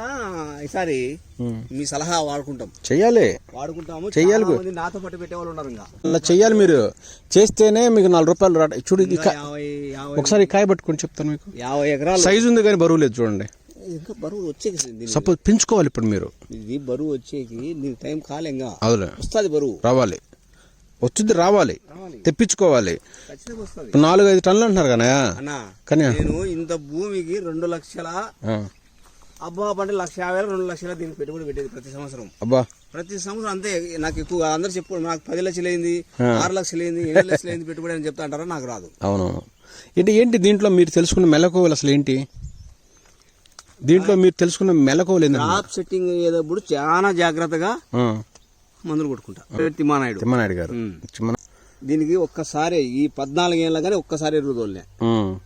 ఈసారి ఉమ్. మీ సలహా వాడుకుంటాం. చెయ్యాలి. వాడుకుంటాము. చెయ్యాలి నాతో పాటు పెట్టే వాళ్ళు ఉన్నారు ఇంకా. అలా చెయ్యాలి మీరు. చేస్తేనే మీకు నాలుగు రూపాయలు రా చూడు ఒకసారి కాయ పట్టుకొని చెప్తాను మీకు. యాభై ఎకరాలు. సైజు ఉంది కానీ బరువు లేదు చూడండి. ఇంకా బరువు వచ్చేకి సపోజ్ పెంచుకోవాలి ఇప్పుడు మీరు. ఇది బరువు వచ్చేకి నీకు టైం కాలేంగా అవును. వస్తుంది బరువు. రావాలి. వచ్చింది రావాలి. తెప్పించుకోవాలి. నాలుగు ఐదు టన్నులు అంటున్నారు కదా అన్నా కానీ నేను ఇంత భూమికి రెండు లక్షల అబ్బా అంటే లక్ష యాభై వేలు, రెండు లక్షల దీనికి పెట్టుబడి పెట్టేది ప్రతి సంవత్సరం. అబ్బా. ప్రతి సంవత్సరం అంతే నాకు ఎక్కువ అందరు చెప్పు నాకు పది లక్షలు అయింది ఆరు లక్షలు అయింది ఎనిమిది లక్షలు అయింది పెట్టుబడి అని చెప్తా అంటారా? నాకు రాదు. అవునవును. ఏంటి ఏంటి దీంట్లో మీరు తెలుసుకున్న మెలకువలు అసలు ఏంటి? దీంట్లో మీరు తెలుసుకున్న మెలకువలు ఏంటంటే క్రాప్ సెట్టింగ్ అయ్యేటప్పుడు చాలా జాగ్రత్తగా మందులు కొట్టుకుంటా. తిమ్మానాయుడు. తిమ్మనాయుడు గారు. దీనికి ఒక్కసారి ఈ పద్నాలుగు ఏళ్ళ కానీ ఒక్కసారి ఎరువు తోలినా. ఉమ్,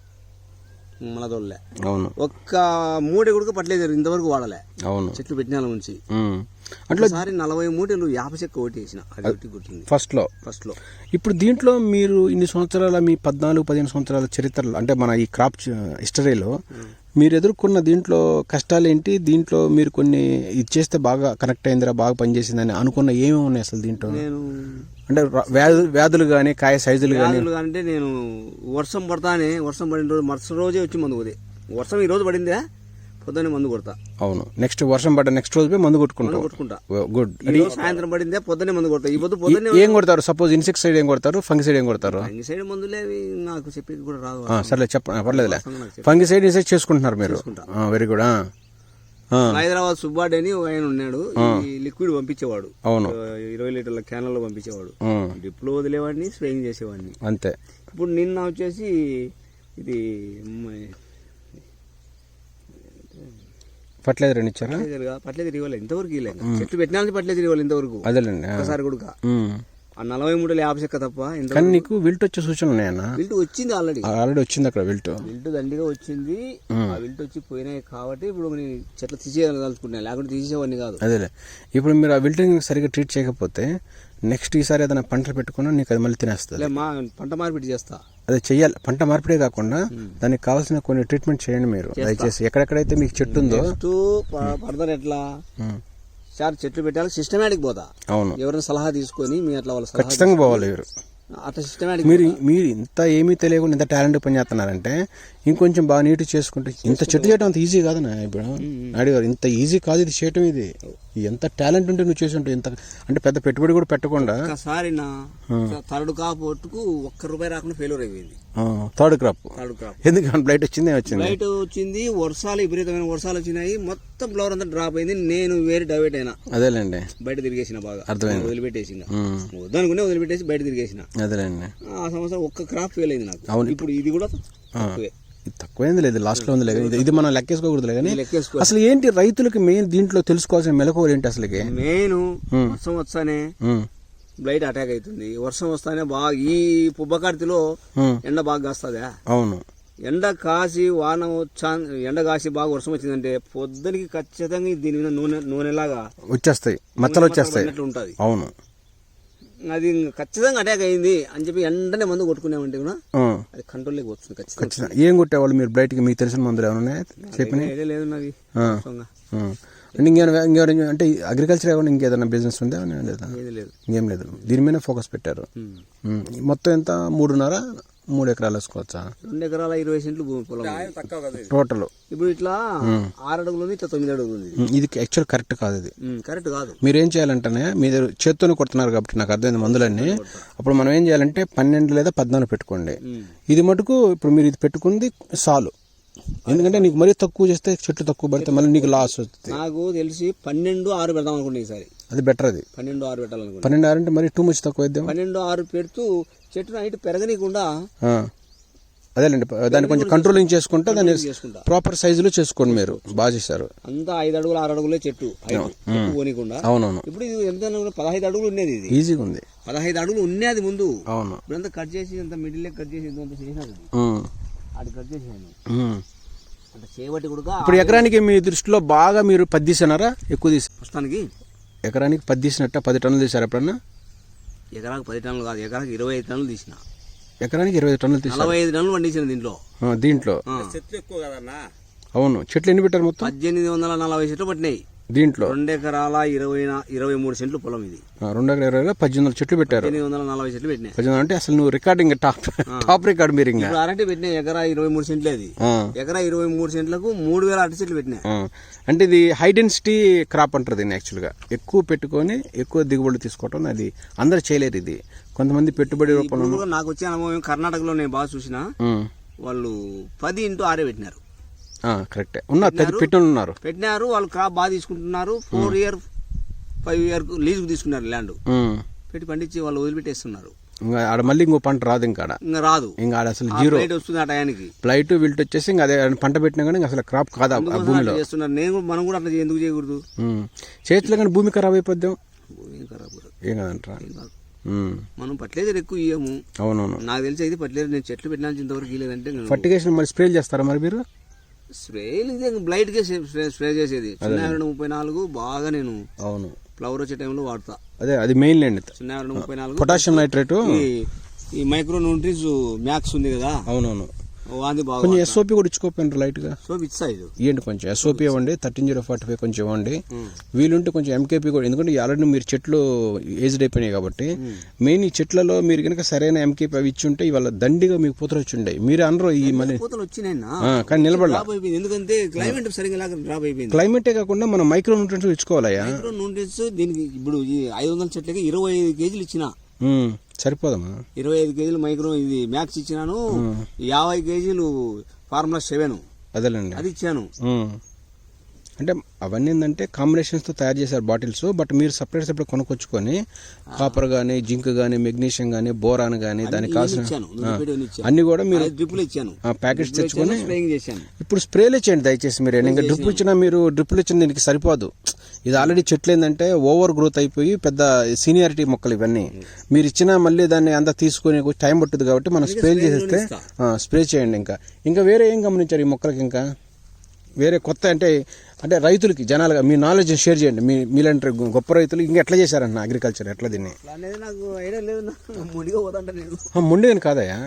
మలదొల్లే అవును. ఒక్క మూట కూడా పట్టలేదు ఇంతవరకు వాడలే. అవును. చెట్లు పెట్టిన నుంచి. ఉమ్. అట్లా ఒకసారి నలభై మూటలు యాప చెక్క ఒకటి వేసిన అది కొట్టింది ఫస్ట్లో. ఫస్ట్లో ఇప్పుడు దీంట్లో మీరు ఇన్ని సంవత్సరాల మీ పద్నాలుగు పదిహేను సంవత్సరాల చరిత్రలో అంటే మన ఈ క్రాప్ హిస్టరీలో మీరు ఎదుర్కొన్న దీంట్లో కష్టాలు ఏంటి దీంట్లో మీరు కొన్ని ఇది చేస్తే బాగా కనెక్ట్ అయిందిరా బాగా పనిచేసిందని అనుకున్న ఏమేమి ఉన్నాయి అసలు దీంట్లో? నేను అంటే వ్యాధులు వ్యాధులు కానీ కాయ సైజులు కానీ అంటే నేను వర్షం పడతానే వర్షం పడిన రోజు మరుసటి రోజే వచ్చి మందు వర్షం ఈ రోజు పడిందే? పొద్దున్నే మందు కొడతా. అవును. నెక్స్ట్ వర్షం పడ్డ నెక్స్ట్ రోజు పోయి మందు కొట్టుకుంటాం. కొట్టుకుంటా గుడ్ సాయంత్రం పడిందే పొద్దున్నే మందు కొడతా. ఈ పొద్దు పొద్దున్నే ఏం కొడతారు? సపోజ్ ఇన్సెక్ట్ సైడ్ ఏం కొడతారు? ఫంగిసైడ్ ఏం కొడతారు? ఈ సైడ్ మందులే అవి నాకు చెప్పేది కూడా రాదు ఆ, సర్లే చెప్ప పర్లేదులే. చెప్పు. ఫంగిసైడ్ ఇన్సెక్ట్ చేసుకుంటున్నారు మీరు. వెరీ గుడ్ హైదరాబాద్ సుబ్బాడ్ అని ఒక ఆయన ఉన్నాడు. ఈ లిక్విడ్ పంపించేవాడు. అవును. ఇరవై లీటర్ల క్యాన్లలో పంపించేవాడు. డిప్లో వదిలేవాడిని స్ప్రేయింగ్ చేసేవాడిని. అంతే. ఇప్పుడు నిన్న వచ్చేసి ఇది ఫర్టిలైజర్ అని ఇచ్చారా? పట్లేదు ఇవ్వాలి ఇంతవరకు ఇవ్వలే చెట్లు పెట్టినా పట్లేదు ఇవ్వాలి ఇంతవరకు. అదేలేండి. ఒకసారి కూడా. ఆ నలభై మూడు యాభై చెక్క తప్ప కానీ నీకు విల్ట్ వచ్చే సూచనలు ఉన్నాయన్న? విల్టు వచ్చింది ఆల్రెడీ ఆల్రెడీ వచ్చింది అక్కడ విల్ట్. విల్టు దండిగా వచ్చింది. ఆ విల్టు వచ్చి పోయినాయి కాబట్టి ఇప్పుడు నేను చెట్లు తీసేయదలుచుకున్నా లేకుంటే తీసేవాడిని కాదు. అదేలే. ఇప్పుడు మీరు ఆ విల్టింగ్ సరిగ్గా ట్రీట్ చేయకపోతే నెక్స్ట్ ఈసారి ఏదైనా పంటలు పెట్టుకున్నా నీకు అది మళ్ళీ తినేస్తుంది. పంట మార్పిడి చేస్తా. అదే చెయ్యాలి. పంట మార్పిడే కాకుండా దానికి కావాల్సిన కొన్ని ట్రీట్మెంట్ చేయండి మీరు. దయచేసి ఎక్కడెక్కడైతే మీకు చెట్టు ఉందో పడతారు ఎట్లా? సార్ చెట్లు పెట్టాలి. సిస్టమేటిక్ పోతా. అవును. ఎవరైనా సలహా తీసుకొని మీ అట్లా వాళ్ళ ఖచ్చితంగా పోవాలి అట్లా సిస్టమేటిక్ మీరు మీరు ఇంత ఏమీ తెలియకుండా ఇంత టాలెంట్ పని చేస్తున్నారంటే ఇంకొంచెం బాగా నీట్ చేసుకుంటే ఇంత చెట్టు చేయడం అంత ఈజీ కాదన్నా ఇప్పుడు. అడిగారు ఇంత ఈజీ కాదు ఇది చేయటం ఇది. ఎంత టాలెంట్ ఉంటే నువ్వు చేసి ఉంటావు ఇంత అంటే పెద్ద పెట్టుబడి కూడా పెట్టకుండా. ఒక్కసారి నా థర్డ్ కాపు ఒట్టుకు ఒక్క రూపాయి రాకుండా ఫెయిల్యూర్ అయిపోయింది. Third crop. Third crop. ఎందుకంటే బ్లైట్ వచ్చింది వచ్చింది. లైట్ వచ్చింది వర్షాలు విపరీతమైన వర్షాలు వచ్చినాయి. మొత్తం ఫ్లవర్ అంతా డ్రాప్ అయింది. నేను వేరే డైవర్ట్ అయినా. అదేలేండి. బయట తిరిగేసిన బాగా. అర్థమైంది. వదిలిపెట్టేసి ఇంకా. ఉమ్, వద్దనుకునే వదిలిపెట్టేసి బయట తిరిగేసిన. అదేలేండి. ఆ సంవత్సరం ఒక్క క్రాప్ ఫెయిల్ అయింది నాకు. అవును. ఇప్పుడు ఇది కూడా తక్కువే. తక్కువైంది లేదు. లాస్ట్లో ఉంది లేదు. ఇది- మనం లెక్కేసుకోకూడదు కానీ అసలు ఏంటి రైతులకి మెయిన్ దీంట్లో తెలుసుకోవాల్సిన మెలకువలు ఏంటి అసలుకి? మెయిన్ వర్షం వస్తానే. ఉమ్, బ్లైట్ అటాక్ అవుతుంది. వర్షం వస్తానే బాగా ఈ పుబ్బకార్తిలో ఎండ బాగా కాస్తుందా? అవును. ఎండ కాసి వాన వచ్చా ఎండ కాసి బాగా వర్షం వచ్చిందంటే పొద్దునకి ఖచ్చితంగా దీని మీద నూనె నూనెలాగా వచ్చేస్తాయి. మచ్చలు వచ్చేస్తాయి. ఉంటుంది అవును. అది ఖచ్చితంగా అటాక్ అయింది అని చెప్పి ఎండనే మందు కొట్టుకున్నామంటే కూడా అది కంట్రోల్లోకి వస్తుంది ఖచ్చితంగా. ఏం కొట్టేవాళ్ళు మీరు బయటికి మీకు తెలిసిన మందులు ఏమైనా చెప్పిన లేదు నాది అంటే ఇంకేమైనా ఇంకెవరైనా అంటే అగ్రికల్చర్ ఏమైనా ఇంకేదైనా బిజినెస్ ఉందా? లేదా? ఇంకేం లేదు. దీని మీద ఫోకస్ పెట్టారు. మొత్తం ఎంత? మూడున్నర మూడు ఎకరాలు వేసుకోవచ్చా? రెండు ఎకరాల ఇరవై సెంట్లు భూమి పొలం ఉంది. తక్కువ కదా ఇది. టోటల్. ఇప్పుడు ఇట్లా ఆరు అడుగులు ఇట్లా తొమ్మిది అడుగులు ఉంది. ఇది. యాక్చువల్ కరెక్ట్ కాదు ఇది. కరెక్ట్ కాదు. మీరు ఏం చేయాలంటేనే మీరు చేత్తోనే కొడుతున్నారు కాబట్టి నాకు అర్థమైంది మందులన్నీ. అప్పుడు మనం ఏం చేయాలంటే పన్నెండు లేదా పద్నాలుగు పెట్టుకోండి. ఇది మటుకు ఇప్పుడు మీరు ఇది పెట్టుకుంది చాలు ఎందుకంటే నీకు మరీ తక్కువ చేస్తే చెట్లు తక్కువ పడితే మళ్ళీ నీకు లాస్ వస్తుంది. నాకు తెలిసి పన్నెండు ఆరు పెడదాం అనుకుంటే ఈసారి అది బెటర్ అది. పన్నెండు ఆరు పెట్టాలనుకుంటా పన్నెండు ఆరు అంటే మరీ టూ మచ్ తక్కువ వేద్దాం పన్నెండు ఆరు పెడుతూ చెట్టు నైట్ పెరగనీయకుండా. అదేలేండి దాన్ని కొంచెం కంట్రోలింగ్ చేసుకుంటే దాన్ని ప్రాపర్ సైజులో చేసుకోండి మీరు. బాగా చేశారు. అంతా ఐదు అడుగులు ఆరు అడుగులే చెట్టు పోనీకుండా అవునవును. ఇప్పుడు ఇది ఎంత పదహైదు అడుగులు ఉండేది ఇది. ఈజీగా ఉంది. పదహైదు అడుగులు ఉన్నది ముందు. అవును. ఇప్పుడంతా కట్ చేసి అంత మిడిల్ కట్ చేసి చేసినది ఇప్పుడు ఎకరానికి మీ దృష్టిలో బాగా మీరు పది తీసినారా? ఎక్కువ తీసి? ప్రస్తుతానికి ఎకరానికి పది తీసినట్ట? పది టన్నులు తీసారు ఎప్పుడన్నా? ఎకరాకు పది టన్నులు కాదు ఎకరాకు ఇరవై ఐదు టన్నులు తీసిన. ఎకరానికి ఇరవై టన్నులు తీసారు? నలభై ఐదు టన్నులు పండించిన దీంట్లో. ఆ, దీంట్లో. చెట్లు ఎక్కువ కదన్నా? అవును. చెట్లు ఎన్ని పెట్టారు మొత్తం? పద్దెనిమిది వందల నలభై చెట్లు పట్టినాయి. దీంట్లో? రెండు ఎకరాల ఇరవై ఇరవై మూడు సెంట్లు పొలం ఇది. రెండు ఎకరా ఇరవై పద్దెనిమిది వందల చెట్లు పెట్టారు. పద్దెనిమిది వందల నలభై చెట్లు పెట్టినాయి. పద్దెనిమిది అంటే అసలు నువ్వు రికార్డింగ్ టాప్ టాప్ రికార్డ్ మీరు ఇంకా. అరటి పెట్టినాయి ఎకరా ఇరవై మూడు సెంట్లు అది. ఎకరా ఇరవై మూడు సెంట్లకు మూడు వేల అరటి చెట్లు పెట్టినాయి. అంటే ఇది హై డెన్సిటీ క్రాప్ అంటారు దీన్ని యాక్చువల్గా ఎక్కువ పెట్టుకొని ఎక్కువ దిగుబడి తీసుకోవటం అది. అందరు చేయలేరు ఇది. కొంతమంది పెట్టుబడి రూపంలో నాకు వచ్చే అనుభవం కర్ణాటకలో నేను బాగా చూసిన. వాళ్ళు పది ఇంటూ ఆరే పెట్టినారు. కరెక్టే. ఉన్నారు పెట్టుని ఉన్నారు. పెట్టినారు వాళ్ళు క్రాప్ బాగా తీసుకుంటున్నారు. ఫోర్ ఇయర్ ఫైవ్ ఇయర్ లీజుకు తీసుకున్నారు ల్యాండ్. పెట్టి పండించి వాళ్ళు వదిలిపెట్టేస్తున్నారు. ఇంకా ఆడ మళ్ళీ ఇంకో పంట రాదు ఇంకా ఇంకా రాదు. ఇంకా ఆడ అసలు జీరో. వస్తుంది ఆ టయానికి. ఫ్లైట్ విల్ట్ వచ్చేసి ఇంకా అదే పంట పెట్టినా కానీ అసలు క్రాప్ కాదా భూమిలో? చేస్తున్నారు? నేను మనం కూడా అట్లా ఎందుకు చేయకూడదు. చేతిలో కానీ భూమి ఖరాబ్ అయిపోద్దాం ఏం ఖరాబ్. ఏం కదంటారా. మనం ఫర్టిలైజర్ ఎక్కువ ఇయ్యము. అవునవును. నాకు తెలిసి అయితే ఫర్టిలైజర్ నేను చెట్లు పెట్టినా ఇంతవరకు ఇయ్యలేదంటే ఫర్టిగేషన్ మరి స్ప్రే చేస్తారా మరి మీరు? స్ప్రేలు ఇదే బ్లైట్గా స్ప్రే స్ప్రే చేసేది. రెండు ముప్పై నాలుగు బాగా నేను అవును. ఫ్లవర్ వచ్చే టైంలో వాడతా. అదే అది మెయిన్ లేండి చిన్న రెండు ముప్పై నాలుగు. Potassium nitrate? ఈ- ఈ మైక్రో న్యూట్రీస్ మ్యాక్స్ ఉంది కదా? అవునవును. వాంది బాగా కొంచెం ఎస్ఓపి కూడా ఇచ్చుకోపోయినారు లైట్గా బిచ్ సైజు ఇవ్వండి కొంచెం. ఎస్ఓపి ఇవ్వండి థర్టీన్ జీరో ఫార్టీ ఫైవ్ కొంచెం ఇవ్వండి. వీలుంటే కొంచెం ఎంకేపీ కూడా ఎందుకంటే ఆల్రెడీ మీరు చెట్లు ఏజ్డ్ అయిపోయినాయి కాబట్టి. మెయిన్ ఈ చెట్లలో మీరు కనుక సరైన ఎంకేపీ అవి ఇచ్చి ఉంటే ఇవాళ దండిగా మీకు పూతలు వచ్చి ఉండే మీరు అనరు ఈ మళ్ళీ. పూతలు కానీ నిలబడలా. డ్రాప్ అయిపోయింది. ఎందుకంటే క్లైమేట్ సరిగ్గా డ్రాప్ అయిపోయింది. క్లైమేటే కాకుండా మనం మైక్రో న్యూట్రియన్స్ ఇచ్చుకోవాలయ్యా. మైక్రో దీనికి ఇప్పుడు ఈ ఐదు వందల చెట్లకి ఇరవై ఐదు కేజీలు ఇచ్చిన. సరిపోదమ్మా. ఇరవై ఐదు కేజీలు మైక్రో ఇది మ్యాక్స్ ఇచ్చినాను. యాభై కేజీలు ఫార్ములా సెవెన్. అదేలేండి. అది ఇచ్చాను. అంటే అవన్నీ ఏంటంటే కాంబినేషన్స్తో తయారు చేశారు బాటిల్స్ బట్ మీరు సపరేట్ సపరేట్ కొనుక్కొచ్చుకొని కాపర్ కానీ జింక్ కానీ మెగ్నీషియం కానీ బోరాన్ కానీ దానికి ఇచ్చాను అన్ని కూడా మీరు డ్రిప్పులు ఇచ్చాను. ప్యాకెట్స్ తెచ్చుకొని ఇప్పుడు స్ప్రేలు ఇచ్చేయండి దయచేసి మీరు. ఇంకా డ్రిప్ ఇచ్చినా మీరు డ్రిప్లు ఇచ్చిన దీనికి సరిపోదు. ఇది ఆల్రెడీ చెట్లు ఏంటంటే ఓవర్ గ్రోత్ అయిపోయి పెద్ద సీనియారిటీ మొక్కలు ఇవన్నీ. మీరు ఇచ్చినా మళ్ళీ దాన్ని అంతా తీసుకొని టైం పట్టుద్ది కాబట్టి మనం స్ప్రే చేసేస్తే స్ప్రే చేయండి ఇంకా. ఇంకా వేరే ఏం గమనించారు ఈ మొక్కలకి ఇంకా? వేరే కొత్త అంటే అంటే రైతులకి జనాలుగా మీ నాలెడ్జ్ షేర్ చేయండి. మీ మీలాంటి గొప్ప రైతులు ఇంకా ఎట్లా చేశారన్న అగ్రికల్చర్ ఎట్లా దీన్ని? ముడిగా కాదయ్యా.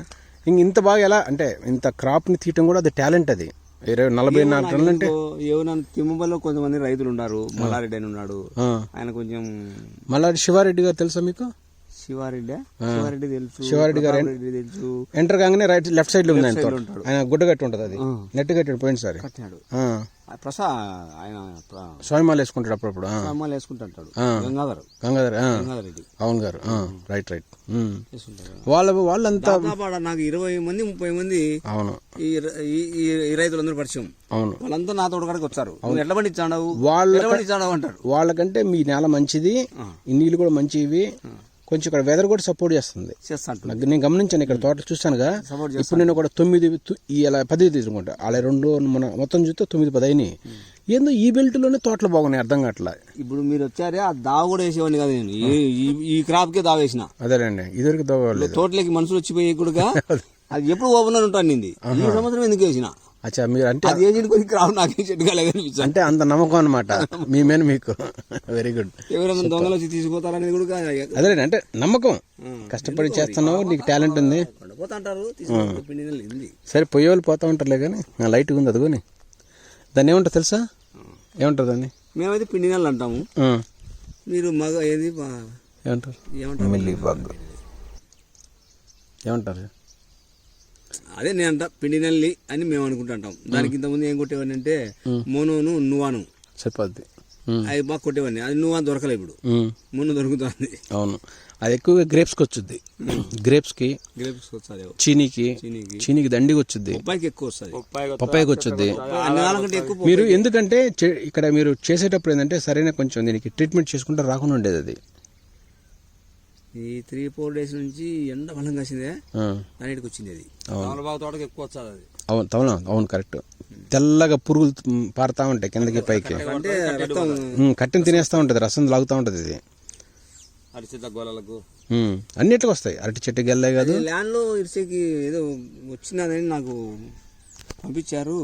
ఇంక ఇంత బాగా ఎలా అంటే ఇంత క్రాప్ని తీయటం కూడా అది టాలెంట్ అది. ఇరవై నలభై నాలుగు టన్నులు అంటే ఏమన్నా తిమ్మబల్లో కొంతమంది రైతులు ఉన్నారు. మల్లారెడ్డి అని ఉన్నాడు. ఆయన కొంచెం మళ్ళా శివారెడ్డి గారు తెలుసా మీకు? శివారెడ్డి? శివారెడ్డి తెలుసు శివారెడ్డి గారు తెలుసు. ఎంటర్ కాగానే రైట్ లెఫ్ట్ సైడ్లో ఉంది ఆయన గుడ్డ కట్టి ఉంటుంది అది. నెట్ కట్టాడు పోయిన సారి ప్రసా ఆయన స్వామిమాల వేసుకుంటాడు అప్పుడప్పుడు వేసుకుంటుంటాడు ఆ. గంగాధర్. గంగాధర్. గంగాధర్ రెడ్డి. అవును గారు. Right right. వేసుకుంటాడు వాళ్ళ వాళ్ళంతా నాకు ఇరవై మంది ముప్పై మంది అవును. ఈ ఈ- రైతులందరూ పరిచయం. అవును. వాళ్ళంతా నా తోటకాడికి వచ్చారు. నువ్వు ఎట్లా పండించాడావు? వాళ్ళ ఎట్లా పండించాడావు అంటారు వాళ్ళకంటే మీ నేల మంచిది ఈ నీళ్ళు కూడా మంచివి. కొంచెం ఇక్కడ వెదర్ కూడా సపోర్ట్ చేస్తుంది. నేను గమనించాను ఇక్కడ తోటలు చూస్తానుగా సపోర్ట్ ఇప్పుడు నేను కూడా తొమ్మిది ఇలా పది తీసుకుంటా. అలా రెండు మన మొత్తం చూస్తే తొమ్మిది పది అయినాయి. ఏందో ఈ బెల్ట్లోనే తోటలు బాగున్నాయి అర్థం కావట్లా. ఇప్పుడు మీరు వచ్చారే ఆ దావ కూడా వేసేవాడిని కదా నేను. ఈ- ఈ- ఈ క్రాప్ కే దావ వేసిన. అదేలేండి ఇదివరకు దోగలేదు తోటలోకి మనుషులు వచ్చిపోయి కూడా అది. ఎప్పుడు ఓపెన్ ఉంటాను ఈ సంవత్సరం ఎందుకు వేసిన? అచ్చా మీరు అంటే అది ఏజెంట్ నాకే అంటే అంత నమ్మకం అనమాట మీ మీద మీకు. వెరీ గుడ్ ఎవరైనా దొంగలు వచ్చి తీసుకుపోతారనేది కూడా అదేలేండి అంటే నమ్మకం. కష్టపడి చేస్తున్నావు నీకు టాలెంట్ ఉంది. సరే పోయేవాళ్ళు పోతా ఉంటారులే కానీ నా లైట్గా ఉంది అదిగోని. దాన్ని ఏమంటారు తెలుసా? ఏమంటారు దాన్ని? మేమైతే పిండి నెలలు అంటాము. మీరు మగ ఏది ఏమంటారు? ఏమంటారు? ఏమంటారు? అదే నేను పిండి నెల్లి అని మేము అనుకుంటుంటాం. దానికి ఇంతకుముందు ఏం కొట్టేవాడిని అంటే మోనోను నువ్వాను. ఉమ్, అవి బాగా కొట్టేవాడిని. అది నువ్వా దొరకలే ఇప్పుడు. మొన్న దొరుకుతుంది. అవును. అది ఎక్కువగా గ్రేప్స్కి వచ్చుద్ది. గ్రేప్స్కి గ్రేప్స్ చీనీకి చీనీకి. చీనీకి దండికి బొప్పాయికి ఎక్కువ వస్తుంది. పప్పాయికి ఎక్కువ మీరు ఎందుకంటే చే- ఇక్కడ మీరు చేసేటప్పుడు ఏంటంటే సరైన కొంచెం దీనికి ట్రీట్మెంట్ చేసుకుంటే రాకుండా ఉండేది అది. ఈ త్రీ ఫోర్ డేస్ నుంచి ఎండ బలం కాసిందే. దానికి వచ్చింది అది. తమలపాకు తోటకి ఎక్కువ వచ్చాది అది. అవును అవును అవును కరెక్ట్ తెల్లగా పురుగులు పారుతా ఉంటాయి కిందకి పైకి. కట్టెని తినేస్తూ ఉంటుంది రసం లాగుతూ ఉంటుంది ఇది. ఉమ్, అన్నిటికి వస్తాయి. అరటి చెట్టు గెల్లే కాదు. ల్యాండ్లో ఇరిసేకి ఏదో వచ్చినదని నాకు పంపించారు.